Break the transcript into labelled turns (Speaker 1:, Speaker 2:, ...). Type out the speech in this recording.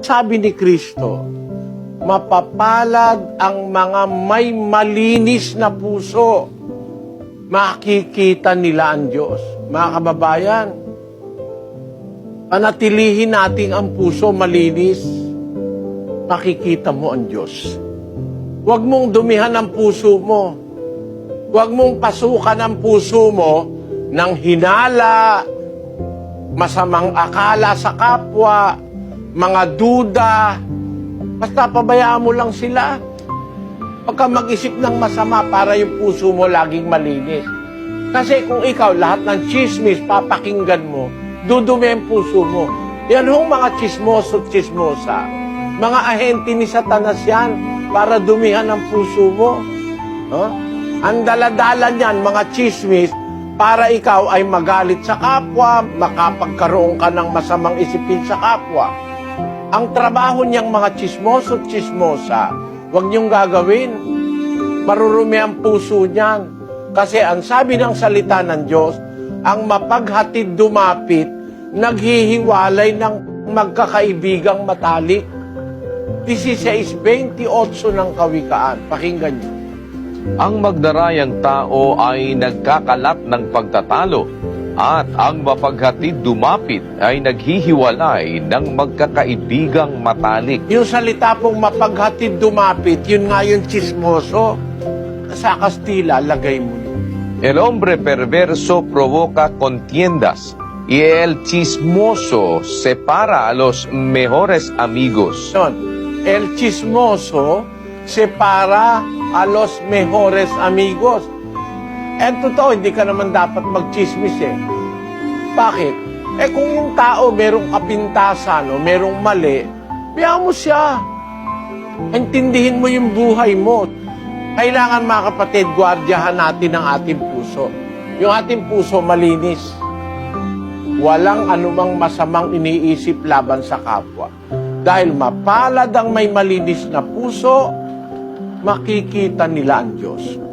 Speaker 1: Sabi ni Kristo, mapapalad ang mga may malinis na puso. Makikita nila ang Diyos. Mga kababayan, panatilihin natin ang puso malinis. Makikita mo ang Diyos. Huwag mong dumihan ang puso mo. Huwag mong pasukan ang puso mo ng hinala, masamang akala sa kapwa, mga duda. Basta pabayaan mo lang sila. Huwag ka mag-isip ng masama para yung puso mo laging malinis. Kasi kung ikaw lahat ng chismis papakinggan mo, dudumi ang puso mo. Yan hong mga chismoso chismosa. Mga ahente ni Satanas yan para dumihan ang puso mo. No? Ang daladala niyan, mga chismis, para ikaw ay magalit sa kapwa, makapagkaroon ka ng masamang isipin sa kapwa. Ang trabaho niyang mga chismoso at chismosa, huwag niyong gagawin. Marurumi ang puso niyan. Kasi ang sabi ng salita ng Diyos, ang mapaghatid dumapit, naghihiwalay ng magkakaibigang matalik. 16.28 ng kawikaan. Pakinggan niyo.
Speaker 2: Ang magdarayang tao ay nagkakalat ng pagtatalo at ang mapaghatid dumapit ay naghihiwalay ng magkakaibigang matalik.
Speaker 1: Yung salita pong mapaghatid dumapit, yun nga yung chismoso. Sa Kastila, lagay mo yun.
Speaker 2: El hombre perverso provoca contiendas y el chismoso separa a los mejores amigos.
Speaker 1: Yun. El chismoso separa a los mejores amigos. Eh, totoo, hindi ka naman dapat magchismis eh. Bakit? Eh, kung yung tao merong kapintasan o merong mali, biyaan mo siya. Intindihin mo yung buhay mo. Kailangan mga kapatid, gwardyahan natin ang ating puso. Yung ating puso malinis. Walang anumang masamang iniisip laban sa kapwa. Dahil mapalad ang may malinis na puso, makikita nila ang Diyos.